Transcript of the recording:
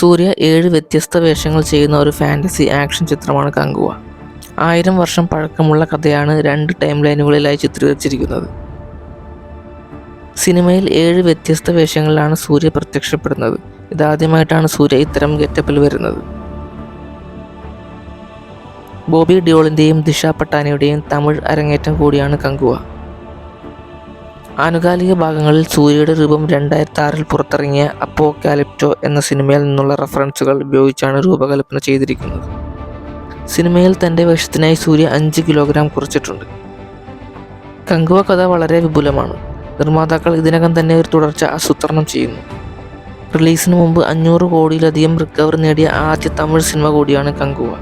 സൂര്യ ഏഴ് വ്യത്യസ്ത വേഷങ്ങൾ ചെയ്യുന്ന ഒരു ഫാന്റസി ആക്ഷൻ ചിത്രമാണ് കങ്കുവ. ആയിരം വർഷം പഴക്കമുള്ള കഥയാണ് രണ്ട് ടൈം ലൈനുകളിലായി ചിത്രീകരിച്ചിരിക്കുന്നത്. സിനിമയിൽ ഏഴ് വ്യത്യസ്ത വേഷങ്ങളിലാണ് സൂര്യ പ്രത്യക്ഷപ്പെടുന്നത്. ഇതാദ്യമായിട്ടാണ് സൂര്യ ഇത്തരം ഗെറ്റപ്പിൽ വരുന്നത്. ബോബി ഡിയോളിന്റെയും ദിഷ പട്ടാനിയുടെയും തമിഴ് അരങ്ങേറ്റം കൂടിയാണ് കങ്കുവ. ആനുകാലിക ഭാഗങ്ങളിൽ സൂര്യയുടെ രൂപം രണ്ടായിരത്തി ആറിൽ പുറത്തിറങ്ങിയ അപ്പോ കാലിപ്റ്റോ എന്ന സിനിമയിൽ നിന്നുള്ള റെഫറൻസുകൾ ഉപയോഗിച്ചാണ് രൂപകൽപ്പന ചെയ്തിരിക്കുന്നത്. സിനിമയിൽ തന്റെ വേഷത്തിനായി സൂര്യ അഞ്ച് കിലോഗ്രാം കുറച്ചിട്ടുണ്ട്. കങ്കുവ കഥ വളരെ വിപുലമാണ്. നിർമ്മാതാക്കൾ ഇതിനകം തന്നെ ഒരു തുടർച്ച ആസൂത്രണം ചെയ്യുന്നു. റിലീസിന് മുമ്പ് അഞ്ഞൂറ് കോടിയിലധികം റിക്കവറി നേടിയ ആദ്യ തമിഴ് സിനിമ കൂടിയാണ് കങ്കുവ.